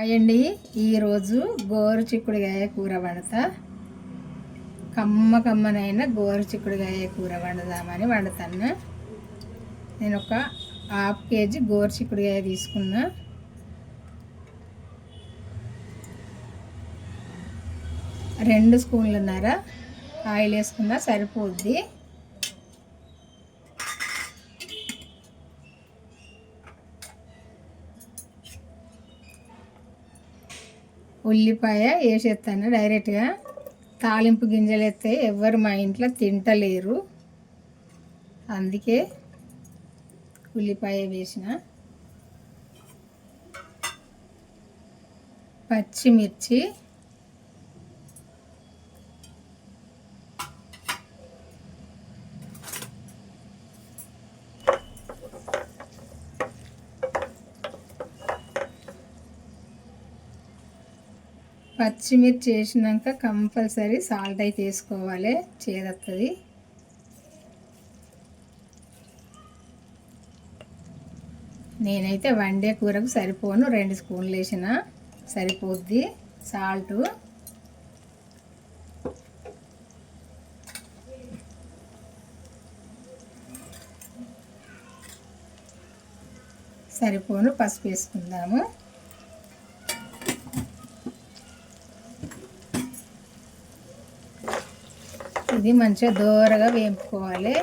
అండి ఈరోజు గోరు చిక్కుడుగాయ కూర వండుతా. కమ్మ కమ్మనైన గోరు చిక్కుడుగాయ కూర వండుదామని వండుతాను. నేను ఒక హాఫ్ కేజీ గోరు చిక్కుడుగాయ తీసుకున్నా. రెండు స్పూన్లున్నర ఆయిల్ వేసుకున్నా సరిపోద్ది. ఉల్లిపాయ వేసేస్తాను డైరెక్ట్గా. తాలింపు గింజలు వేస్తే ఎవరు మా ఇంట్లో తింటలేరు. అందుకే ఉల్లిపాయ వేసిన. పచ్చిమిర్చి పచ్చిమిర్చి వేసినాక కంపల్సరీ సాల్ట్ అయితే వేసుకోవాలి. చేదత్తది. నేనైతే వండే కూరకు సరిపోను. రెండు స్పూన్లు వేసిన సరిపోద్ది సాల్టు సరిపోను. పసుపు వేసుకుందాము. ఇది మంచిగా దోరగా వేపుకోవాలి.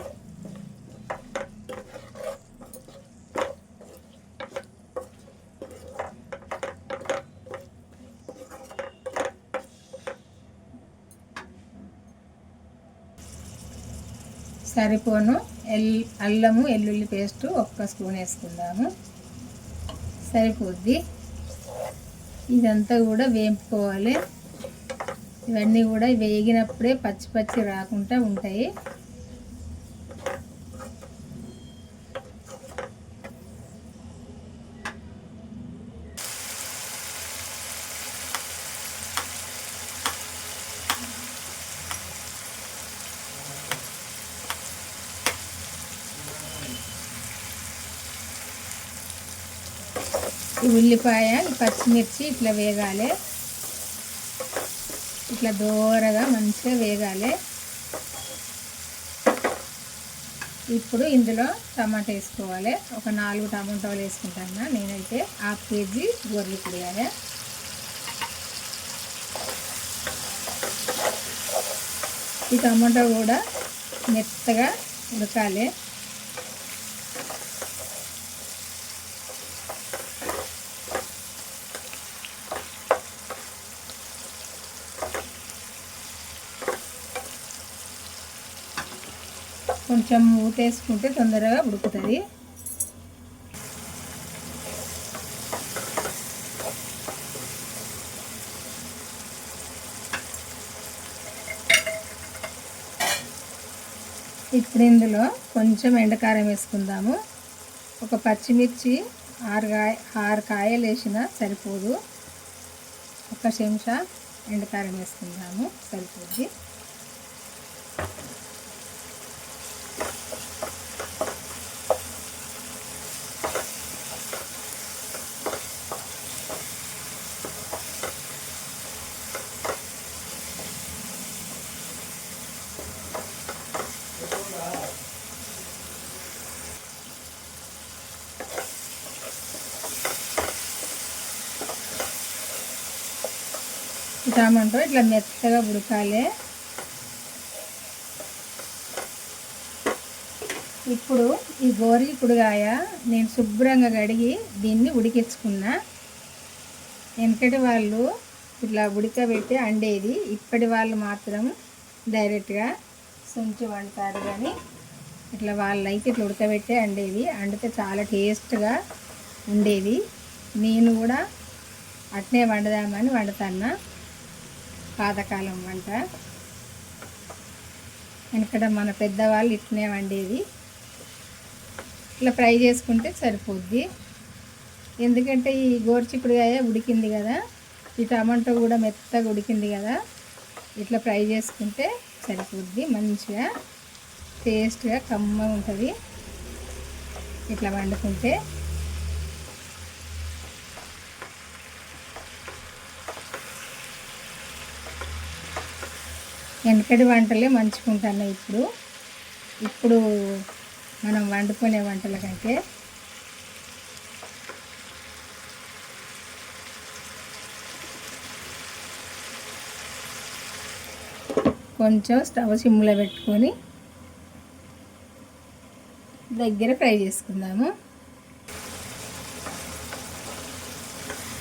సరిపోను. ఎల్ అల్లము ఎల్లుల్లి పేస్ట్ ఒక్క స్పూన్ వేసుకుందాము. సరిపోద్ది. ఇదంతా కూడా వేపుకోవాలి. ఇవన్నీ కూడా వేగినప్పుడే పచ్చి పచ్చి రాకుండా ఉంటాయి. ఈ ఉల్లిపాయ పచ్చిమిర్చి ఇట్లా వేగాలి. ఇట్లా దూరగా మంచిగా వేగాలి. ఇప్పుడు ఇందులో టమాటా వేసుకోవాలి. ఒక నాలుగు టమాటాలు వేసుకుంటాను నేనైతే హాఫ్ కేజీ గొర్రెలు కుడియాలి ఈ టమాటా కూడా మెత్తగా ఉడకాలి. కొంచెం ఊటేసుకుంటే తొందరగా ఉడుకుతుంది. ఇప్పుడు ఇందులో కొంచెం ఎండకారం వేసుకుందాము. ఒక పచ్చిమిర్చి ఆరు కాయ ఆరు కాయలు వేసినా సరిపోదు. ఒక చెంచా ఎండకారం వేసుకుందాము సరిపోద్ది. టమాటో ఇట్లా మెత్తగా ఉడకాలి. ఇప్పుడు ఈ గోరి కుడుగాయ నేను శుభ్రంగా కడిగి దీన్ని ఉడికించుకున్నా. వెనకటి వాళ్ళు ఇట్లా ఉడకబెట్టి అండేది. ఇప్పటి వాళ్ళు మాత్రం డైరెక్ట్గా సుంచి వండుతారు కానీ ఇట్లా వాళ్ళైతే ఇట్లా ఉడకబెట్టి అండేవి అండితే చాలా టేస్ట్గా ఉండేది. నేను కూడా అట్నే వండుదామని వండుతాను పాతకాలం వంట. వెనకడ మన పెద్దవాళ్ళు ఇట్నే వండేది. ఇట్లా ఫ్రై చేసుకుంటే సరిపోద్ది. ఎందుకంటే ఈ గోరుచిక్కుడుకాయ ఉడికింది కదా ఈ టమాటో కూడా మెత్తగా ఉడికింది కదా ఇట్లా ఫ్రై చేసుకుంటే సరిపోద్ది మంచిగా టేస్ట్గా కమ్మ ఉంటుంది ఇట్లా వండుకుంటే వెనకటి వంటలే మంచుకుంటున్నాయి ఇప్పుడు. ఇప్పుడు మనం వండుకునే వంటలకైతే కొంచెం స్టవ్ సిమ్లో పెట్టుకొని దగ్గర ఫ్రై చేసుకుందాము.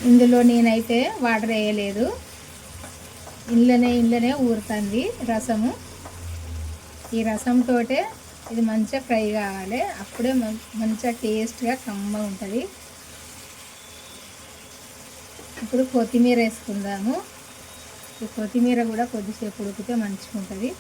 ఇందులో నేనైతే వాటర్ వేయలేదు. ఇంట్లోనే ఇండ్లనే ఊరుతుంది రసము. ఈ రసంతో ఇది మంచిగా ఫ్రై కావాలి. అప్పుడే మంచిగా టేస్ట్గా కమ్మ ఉంటుంది. ఇప్పుడు కొత్తిమీర వేసుకుందాము. ఈ కొత్తిమీర కూడా కొద్దిసేపు ఉడికితే మంచిగా ఉంటుంది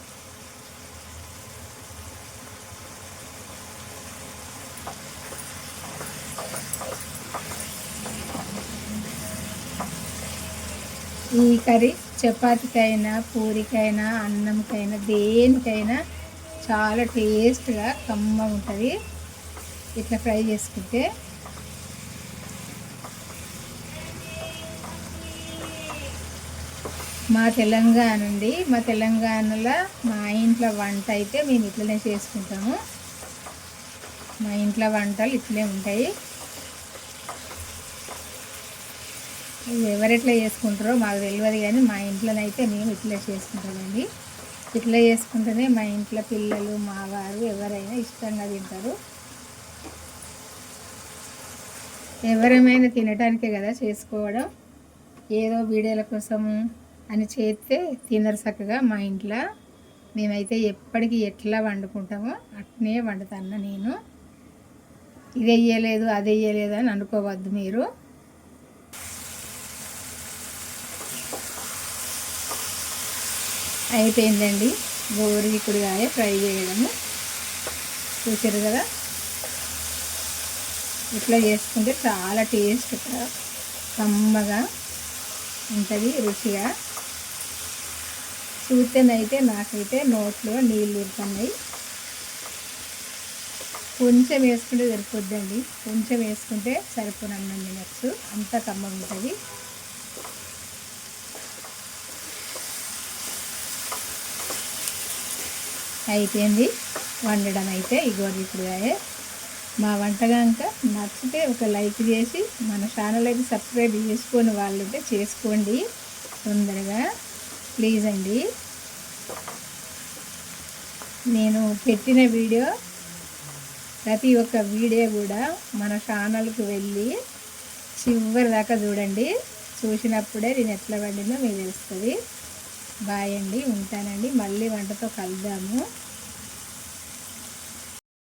ఈ కర్రీ చపాతీకైనా పూరికైనా అన్నంకైనా దేనికైనా చాలా టేస్ట్గా కమ్మ ఉంటుంది. ఇట్లా ఫ్రై చేసుకుంటే. మా తెలంగాణ నుండి మా తెలంగాణలో మా ఇంట్లో వంట అయితే మేము ఇట్లనే చేసుకుంటాము. మా ఇంట్లో వంటలు ఇట్లే ఉంటాయి. ఎవరెట్లా చేసుకుంటారో మాకు తెలియదు కానీ మా ఇంట్లోనైతే మేము ఇట్లా చేసుకుంటామండి. ఇట్లా చేసుకుంటేనే మా ఇంట్లో పిల్లలు మా వారు ఎవరైనా ఇష్టంగా తింటారు. ఎవరేమైనా తినడానికే కదా చేసుకోవడం. ఏదో వీడియోల కోసము అని చేస్తే తినరు చక్కగా మా ఇంట్లో. మేమైతే ఎప్పటికీ ఎట్లా వండుకుంటామో అట్నే వండుతాను నేను. ఇది వెయ్యలేదు అది వెయ్యలేదు అని అనుకోవద్దు మీరు. అయిపోయిందండి. గోరుచిక్కుడుకాయ ఫ్రై చేయడము. చూసారు కదా? ఇట్లా చేసుకుంటే చాలా టేస్ట్ కమ్మగా ఉంటుంది రుచిగా. చూస్తేనైతే నాకైతే నోట్లో నీళ్ళు ఉడుతున్నాయి కొంచెం వేసుకుంటే సరిపోద్దండి. కొంచెం వేసుకుంటే సరిపోనండి నెక్స్ట్ అంత కమ్మగా ఉంటుంది అయిపోయింది. వండడం అయితే ఈ గోరుచిక్కుడుకాయ మా వంట కనుక నచ్చితే ఒక లైక్ చేసి మన ఛానల్ అయితే సబ్స్క్రైబ్ చేసుకొని వాళ్ళంటే చేసుకోండి. తొందరగా. ప్లీజ్ అండి. నేను పెట్టిన వీడియో ప్రతి ఒక్క వీడియో కూడా మన ఛానల్కి వెళ్ళి చివరి దాకా చూడండి. చూసినప్పుడే నేను ఎట్లా పడిందో మీకు తెలుస్తుంది. బాయ్ అండి ఉంటానండి. మళ్ళీ వంటతో కలుద్దాము.